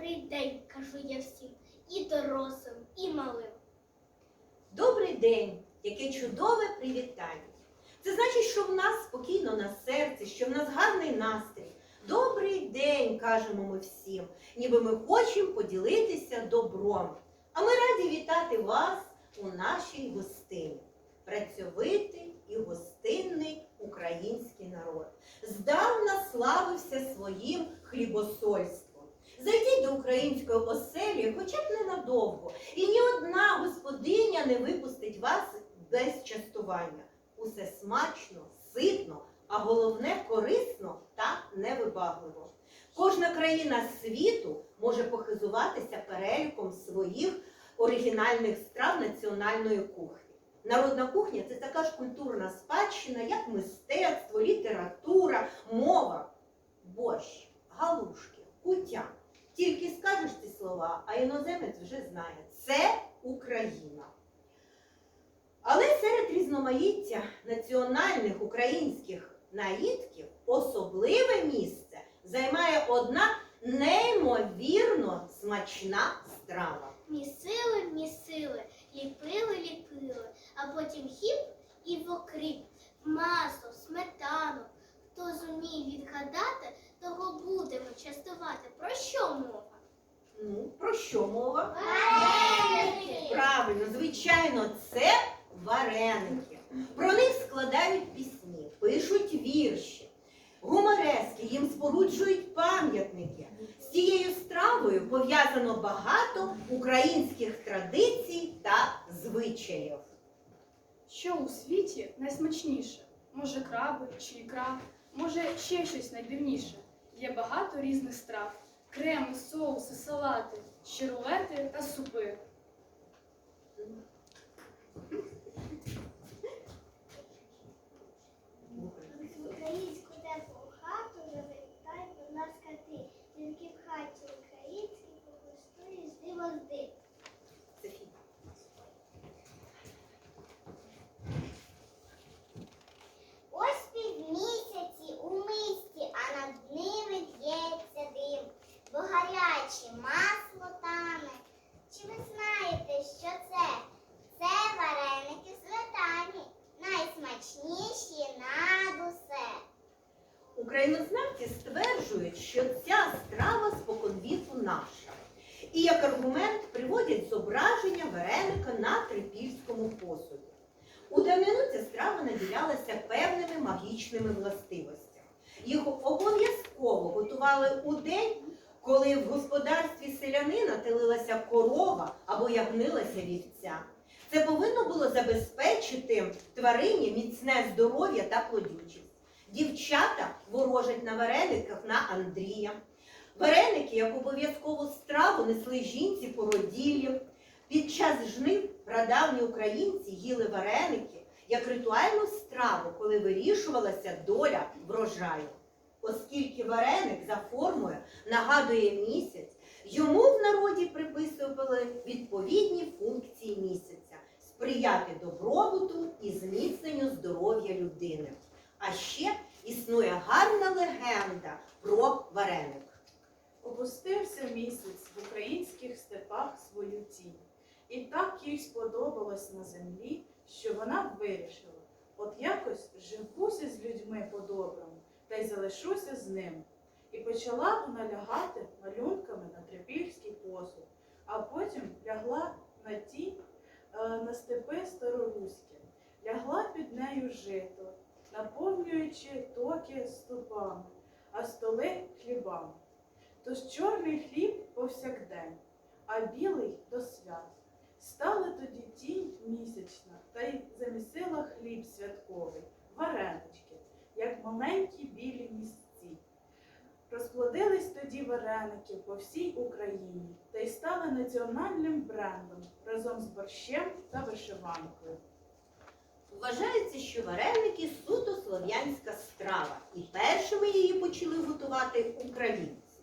Добрий день, кажу я всім, і дорослим, і малим. Добрий день, яке чудове привітання. Це значить, що в нас спокійно на серці, що в нас гарний настрій. Добрий день, кажемо ми всім, ніби ми хочемо поділитися добром. А ми раді вітати вас у нашій гостині. Працьовитий і гостинний український народ. Здавна славився своїм хлібосольством. Зайдіть до української оселі хоча б ненадовго, і ні одна господиня не випустить вас без частування. Усе смачно, ситно, а головне корисно та невибагливо. Кожна країна світу може похизуватися переліком своїх оригінальних страв національної кухні. Народна кухня це така ж культурна спадщина, як мистецтво, література, мова, борщ, галушки, кутя. Тільки скажеш ці слова, а іноземець вже знає. Це Україна. Але серед різноманіття національних українських наїдків особливе місце займає одна неймовірно смачна страва. Місили, місили, ліпили, ліпили, а потім хіп і в окріп, масло, сметану. Хто зуміє відгадати, того будемо частувати. Про що мова? Ну, про що мова? Вареники! Правильно, звичайно, це вареники. Про них складають пісні, пишуть вірші. Гуморески їм споруджують пам'ятники. З цією стравою пов'язано багато українських традицій та звичаїв. Що у світі найсмачніше? Може, краби чи ікра, може ще щось найдивніше. Є багато різних страв: креми, соуси, салати, щерулети та супи. В українську теплу хату завітай до нас кати. Тільки в хаті українській погостує з дивозди. Софія. Ось півмісяці у мисті, а над ними в'ється дим, бо гаряче масло тане. Чи ви знаєте, що це? Це вареники сметані, найсмачніші над усе. Українознавці стверджують, що ця страва споконвіку наша. І як аргумент приводять зображення вареника на трипільському посуді. У давнину ця страва наділялася певними магічними властивостями. Їх обов'язково готували у день, коли в господарстві селянина телилася корова або ягнилася вівця. Це повинно було забезпечити тварині міцне здоров'я та плодючість. Дівчата ворожать на варениках на Андрія. Вареники, як обов'язкову страву, несли жінці породіллі. Під час жнив прадавні українці їли вареники як ритуальну страву, коли вирішувалася доля врожаю. Оскільки вареник за формою нагадує місяць, йому в народі приписували відповідні функції місяця сприяти добробуту і зміцненню здоров'я людини. А ще існує гарна легенда про вареник. Опустився місяць в тінь. І так їй сподобалось на землі, що вона вирішила, от якось живуся з людьми по-доброму, та й залишуся з ними. І почала вона лягати малюнками на трипільський посуд, а потім лягла на ті, е, на степи староруські, лягла під нею жито, наповнюючи токи ступами, а столи хлібами. Тож чорний хліб повсякдень, а білий до свят. Стала тоді тінь місячна, та й замісила хліб святковий, варенички, як маленькі білі місці. Розплодились тоді вареники по всій Україні та й стали національним брендом разом з борщем та вишиванкою. Вважається, що вареники суто слов'янська страва, і першими її почали готувати українці.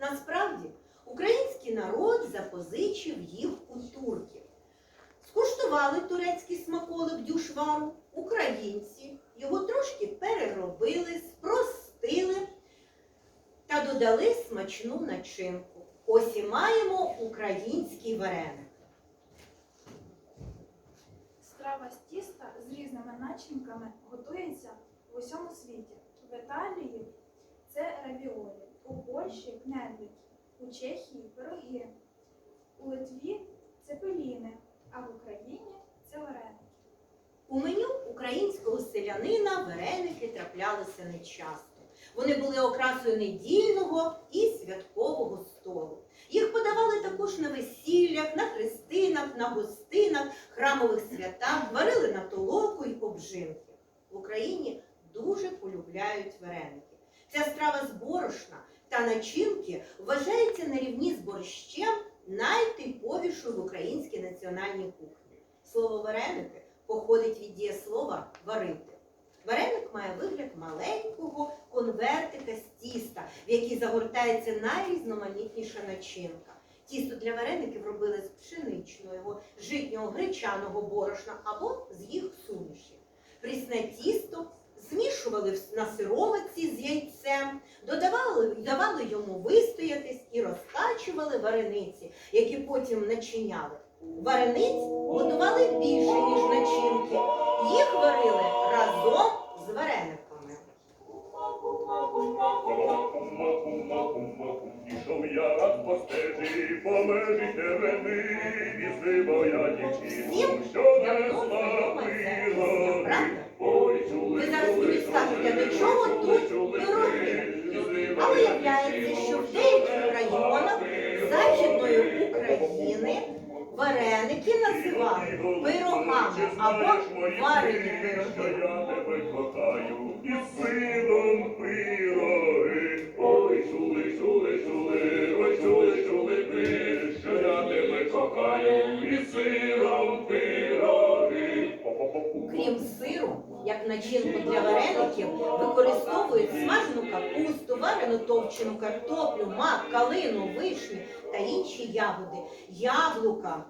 Насправді, український народ запозичив їх у турків. Скуштували турецький смаколик дюшвару, українці його трошки переробили, спростили та додали смачну начинку. Ось і маємо український вареник. Страва з тіста з різними начинками готується в усьому світі. В Італії це равіолі, у Польщі кнедлики, у Чехії пироги, у Литві це пеліни, а в Україні це вареники. У меню українського селянина вареники траплялися нечасто. Вони були окрасою недільного і святкового столу. Їх подавали також на весіллях, на хрестинах, на гостинах, храмових святах, варили на толоку й обжинки. В Україні дуже полюбляють вареники. Ця страва з борошна та начинки вважається на рівні з борщем найтиповішою в українській національній кухні. Слово вареники походить від дієслова варити. Вареник має вигляд маленького конвертика з тіста, в який загортається найрізноманітніша начинка. Тісто для вареників робили з пшеничного, житнього, гречаного борошна або з їх суміші. Прісне тісто змішували на сировиці з яйцем, додавали, давали йому вистоятись і розкачували варениці, які потім начиняли. Варениць готували більше, ніж начинки. Їх варили разом з варениками. Ішов я раз по стежі, по межі терени, візли моя дівчину, що не скажете, чули, чого тут пироги? візли А виявляється, що в деяких районах Західної України вареники називали пирогами або варені пироги. Начинку для вареників, використовують смажену капусту, варену товчену картоплю, мак, калину, вишню та інші ягоди, яблука.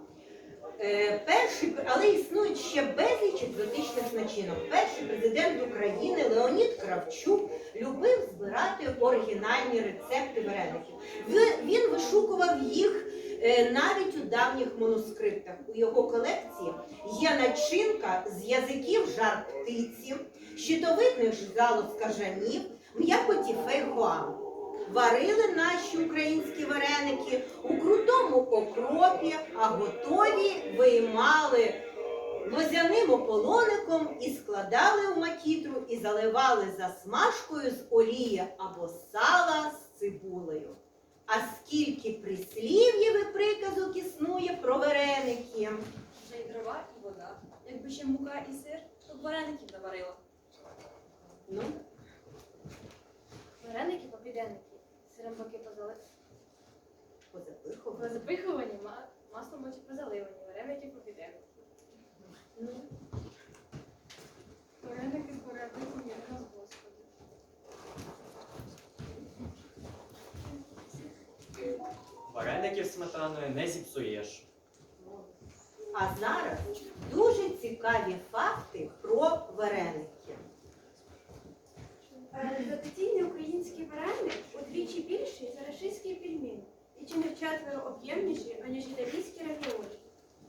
Е, перший, але існують ще безліч екзотичних начинок. Перший президент України Леонід Кравчук любив збирати оригінальні рецепти вареників. Він вишукував їх навіть у давніх манускриптах. У його колекції є начинка з язиків жар птиці, щитовидних залоз кажанів, м'якоті фейхоа. Варили наші українські вареники у крутому окропі, а готові виймали лозяним ополоником і складали у макітру і заливали засмажкою з олії або сала з цибулею. А скільки прислів'їв і приказок існує про вареники? Вже й дрова, і вода. Якби ще мука і сир, то б вареників наварила. Ну, Вареники попіденики. Сиром боки позали... позапихували. позапихувані, ма... маслом очі позаливані. Вареники попіденики. Ну, Вареники є нас Господи. Вареників сметаною не зіпсуєш. А зараз дуже цікаві факти про вареники. Е, Традиційний український вареник удвічі більший за рашистський пельмін і чи не вчетверо об'ємніший, аніж італійські равіолі.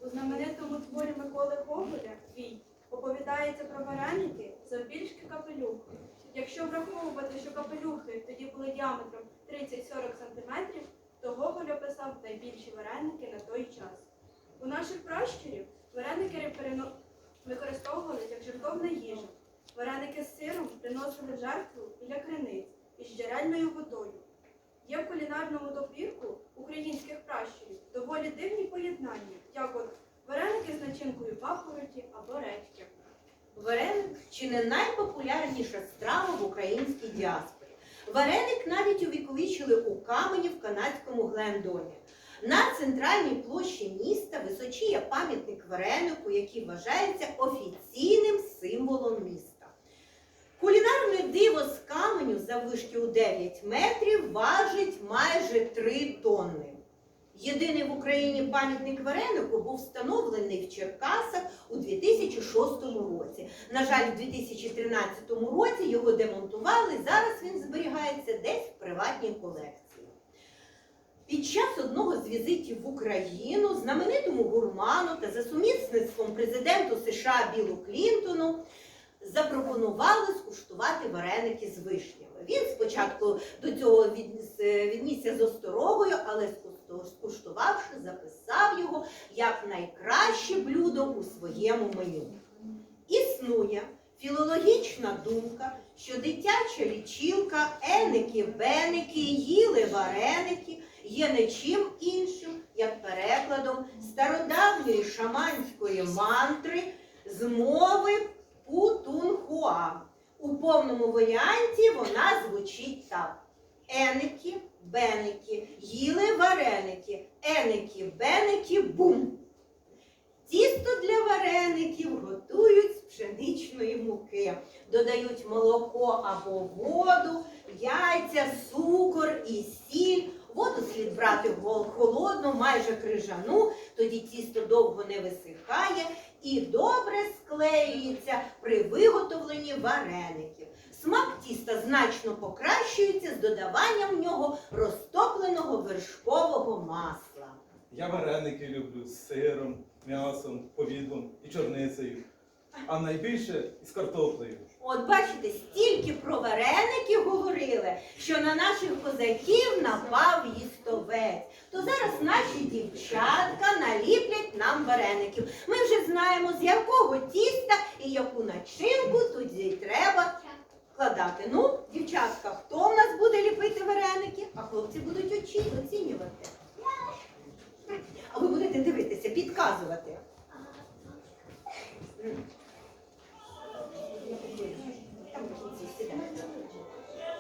У знаменитому творі Миколи Гоголя «Вій» оповідається про вареники завбільшки капелюхи. Якщо враховувати, що капелюхи тоді були діаметром 30-40 см, то Гоголь описав найбільші вареники на той час. У наших пращурів вареники використовувалися як жертовна їжа. Вареники з сиром приносили в жертву біля криниць із джерельною водою. Є в кулінарному добірку українських пращурів доволі дивні поєднання, як от вареники з начинкою папороті або редьки. Вареник чи не найпопулярніша страва в українській діаспорі. Вареник навіть увіковічили у камені в канадському Глендоні. На центральній площі міста височіє пам'ятник варенику, який вважається офіційним символом міста. Кулінарне диво з каменю заввишки у 9 метрів важить майже 3 тонни. Єдиний в Україні пам'ятник варенику був встановлений в Черкасах у 2006 році. На жаль, в 2013 році його демонтували. Зараз він зберігається десь в приватній колекції. Під час одного з візитів в Україну знаменитому гурману та за сумісництвом президенту США Білу Клінтону запропонували скуштувати вареники з вишнями. Він спочатку до цього віднісся з осторогою, але скусто- скуштувавши, записав його як найкраще блюдо у своєму меню. Існує філологічна думка, що дитяча лічилка, еники, беники, їли вареники є не чим іншим, як перекладом стародавньої шаманської мантри з мови Путунхуа. У повному варіанті вона звучить так: еники, беники, їли вареники, еники, беники, бум. Тісто для вареників готують з пшеничної муки, додають молоко або воду, яйця, цукор і сіль. Воду слід брати холодну, майже крижану, тоді тісто довго не висихає і добре склеюється при виготовленні вареників. Смак тіста значно покращується з додаванням в нього розтопленого вершкового масла. Я вареники люблю з сиром, м'ясом, повідлом і чорницею. А найбільше із картоплею. От бачите, стільки про вареники говорили, що на наших козаків напав їстовець. То зараз наші дівчатка наліплять нам вареників. Ми вже знаємо, з якого тіста і яку начинку туди треба вкладати. Ну, дівчатка, хто в нас буде ліпити вареники, а хлопці будуть очі оцінювати. А ви будете дивитися, підказувати.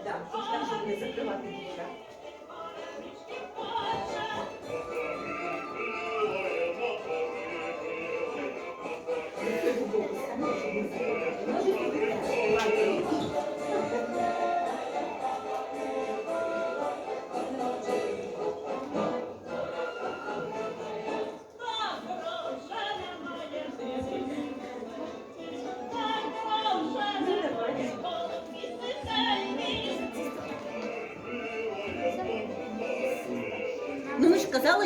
Там так, щоб не закривати дівчат. Ну ми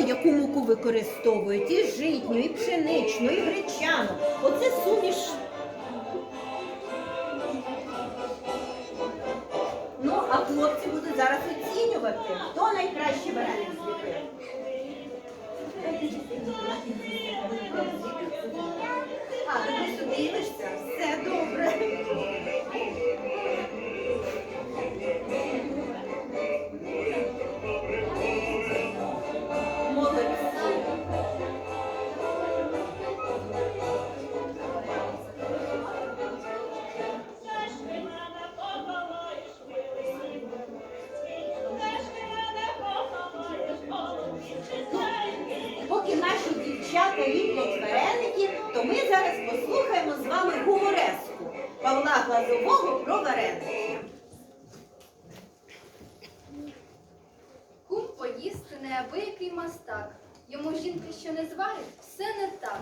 яку муку використовують. І житню, і пшеничну, і гречану. Оце суміш. Ну, а хлопці будуть зараз оцінювати, хто найкраще Жінка, що не зварить, все не так.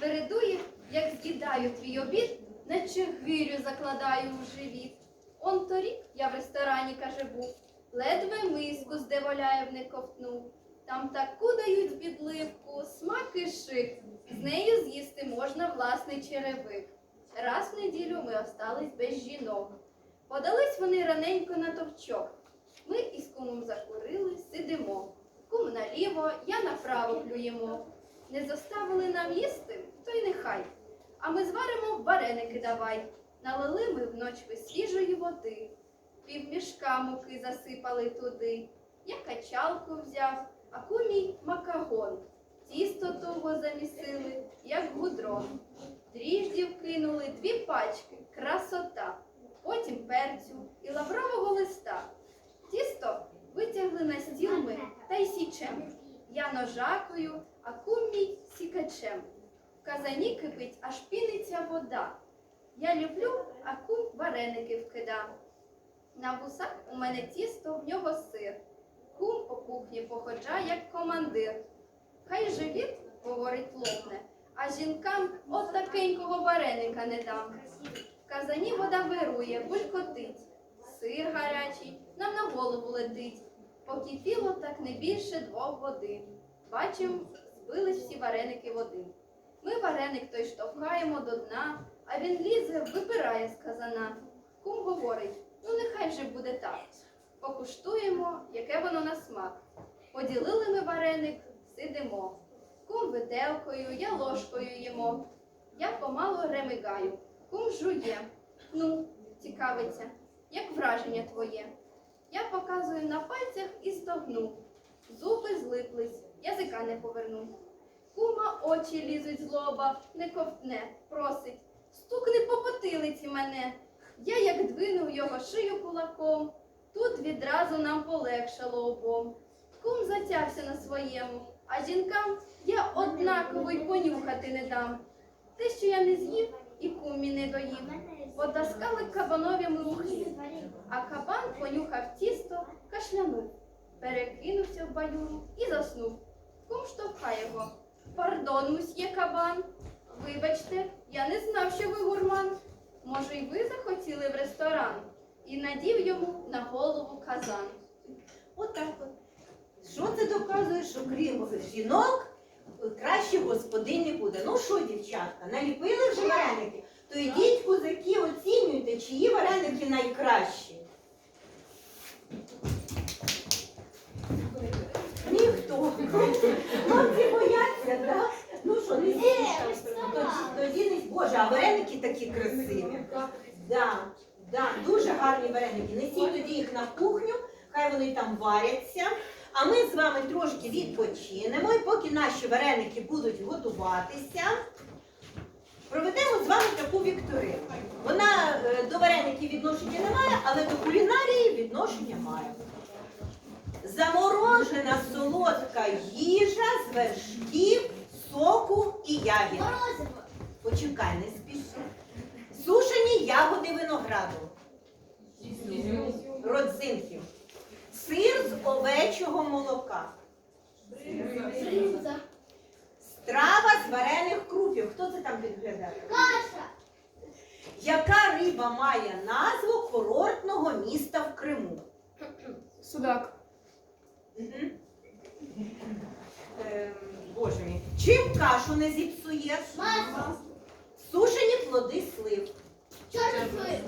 Вередує, як з'їдаю твій обід, наче гирю закладаю у живіт. Он торік я в ресторані, каже, був, ледве миску з деволяєв не ковтнув. Там таку дають підливку, смак і шик. З нею з'їсти можна власний черевик. Раз в неділю ми остались без жінок. Подались вони раненько на товчок. Ми із кумом закурили, сидимо. Кум наліво, я направо плюємо. Не заставили нам їсти, то й нехай. А ми зваримо вареники давай. Налили ми вночі свіжої води. Півмішка муки засипали туди. Я качалку взяв, а кумій макагон. Тісто того замісили, як гудрон. Дріждів кинули дві пачки, красота. Потім перцю і лаврового листа. Тісто витягли на стіл ми та й січем. Я ножакою, а кум мій сікачем. В казані кипить, аж піниться вода. Я люблю, а кум вареники вкида. На вусах у мене тісто, в нього сир. Кум по кухні походжа, як командир. Хай живіт, говорить, лопне, а жінкам от такенького вареника не дам. В казані вода вирує, булькотить. Сир гарячий нам на голову летить. Покипіло так не більше двох годин. Бачим, збились всі вареники в один. Ми вареник той штовхаємо до дна, а він лізе, випирає з казана. Кум говорить, ну нехай же буде так. Покуштуємо, яке воно на смак. Поділили ми вареник, сидимо. Кум виделкою, я ложкою їмо. Я помалу ремигаю, кум жує. Ну, цікавиться, як враження твоє. Я показую на пальцях і стогну. Зуби злиплись, язика не поверну. Кума очі лізуть з лоба, не ковтне, просить. Стукни по потилиці мене. Я як двинув його шию кулаком, тут відразу нам полегшало обом. Кум затявся на своєму, а жінкам я однаково й понюхати не дам. Те, що я не з'їв, і кумі не доїв. Потаскали кабанові хліб, а кабан понюхав тісто, кашлянув, перекинувся в баюру і заснув. Кум штовхає його. Пардон, мусьє кабан. Вибачте, я не знав, що ви гурман. Може, й ви захотіли в ресторан? І надів йому на голову казан. Отак от. Що це доказує, що крім жінок краще господинь не буде? Ну що, дівчатка, наліпили вже вареники? То йдіть, козаки, оцінюйте, чиї вареники найкращі. Ніхто. Хлопці бояться, так? Ну що, не зійшли? Тоді не Боже, а вареники такі красиві. Да, да, дуже гарні вареники. Несіть тоді їх на кухню, хай вони там варяться. А ми з вами трошки відпочинемо, і поки наші вареники будуть готуватися, проведемо з вами таку вікторину. Вона е, до вареників відношення не має, але до кулінарії відношення має. Заморожена солодка їжа з вершків, соку і ягід. Почекай, не спіши. Сушені ягоди винограду. Родзинків. Сир з овечого молока. Бринза. Страва з варених крупів. Хто це там підглядає? Каша. Яка риба має назву курортного міста в Криму? Судак. Мгм. Ем, Боже мій. Чим кашу не зіпсуєш? Масло. Сушені плоди слив. Чорний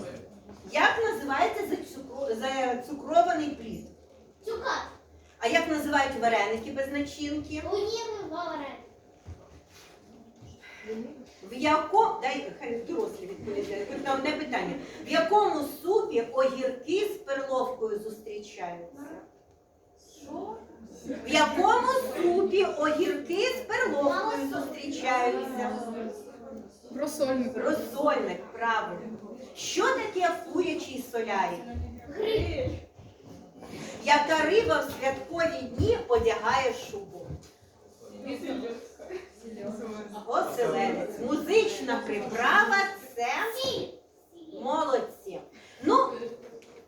Як називається зацукро- зацукрований плід? Цукат. А як називають вареники без начинки? Уніми варен. В якому дай хай дорослі відповідають. Тут на одне питання. В якому супі огірки з перловкою зустрічаються? Що? В якому супі огірки з перловкою зустрічаються? Просольник. Розсольник, правильно. Що таке курячий солярій? Гриль. Яка риба в святкові дні одягає шубу? Оселедець. Музична приправа це молодці. Ну,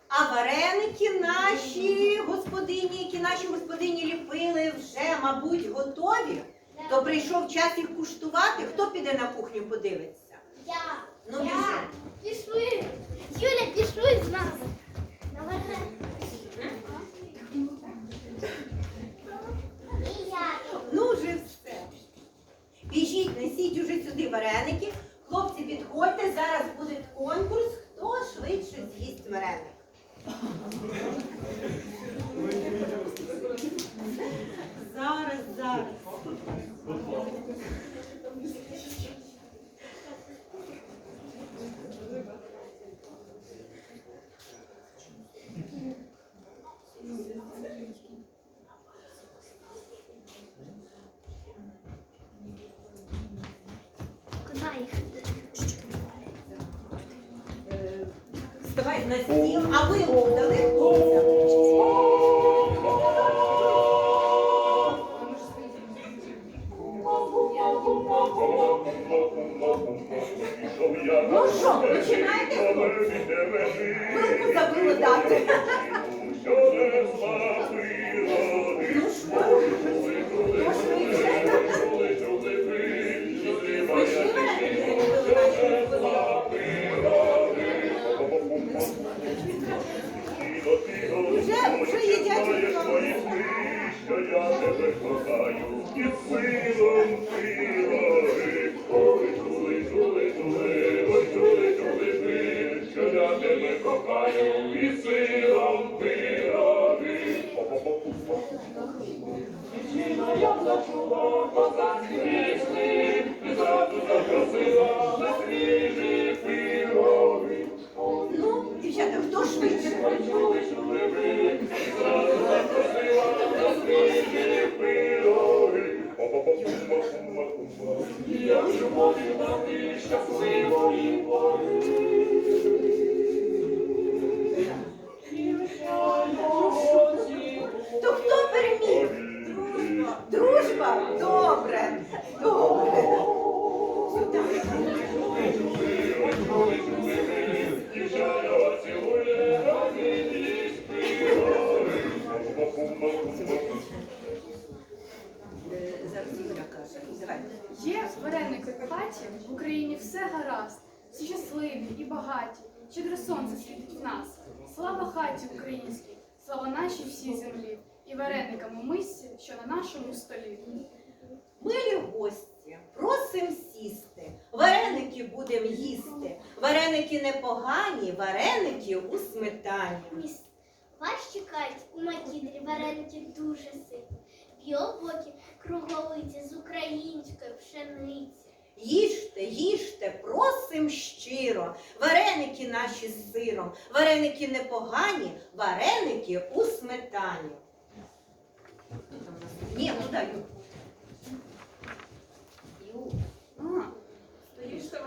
а вареники наші господині, які наші господині ліпили, вже, мабуть, готові. То прийшов час їх куштувати. Хто піде на кухню подивиться? Я. Ну, Я. Пішли. Юля, пішли з нами. Несіть уже сюди вареники. Хлопці, підходьте, зараз буде конкурс, хто швидше з'їсть вареник. Зараз, зараз. На стіл, а ви дали і силом пироги. Ой, тули, чули, тули, ой, чули, чули ви, що я тебе кохаю, і силом козацькі любові дати щасливої пори. Непогані, вареники у сметані. Вас чекають у макітрі вареники дуже ситні, білобокі, круговиці з української пшениці. Їжте, їжте, просим щиро. Вареники наші з сиром. Вареники непогані, вареники у сметані. Ні, ну дай. Ю. Ю. А, То їжте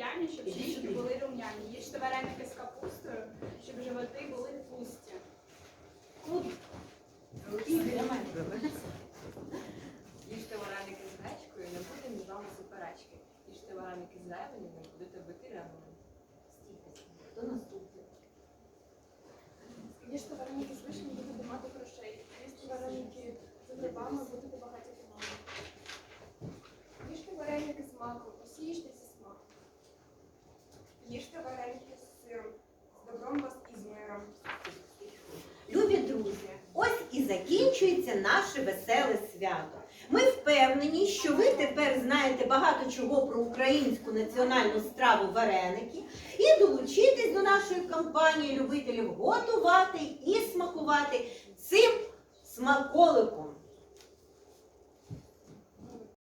бульб'яні, щоб щічки були рум'яні. Їжте вареники з капустою, щоб животи були пусті. Їжте вареники з гречкою, не буде між вами суперечки. Їжте вареники з зелені, не будете бити ремонем. Хто наступний? Їжте вареники з вишні, будете мати грошей. Їжте вареники з грибами, будете багаті мами. Їжте вареники з маком, усі їжте зі смаком. Їжте вареники з сиром, з добром вас і з миром. Любі друзі, ось і закінчується наше веселе свято. Ми впевнені, що ви тепер знаєте багато чого про українську національну страву вареники і долучитесь до нашої кампанії любителів готувати і смакувати цим смаколиком.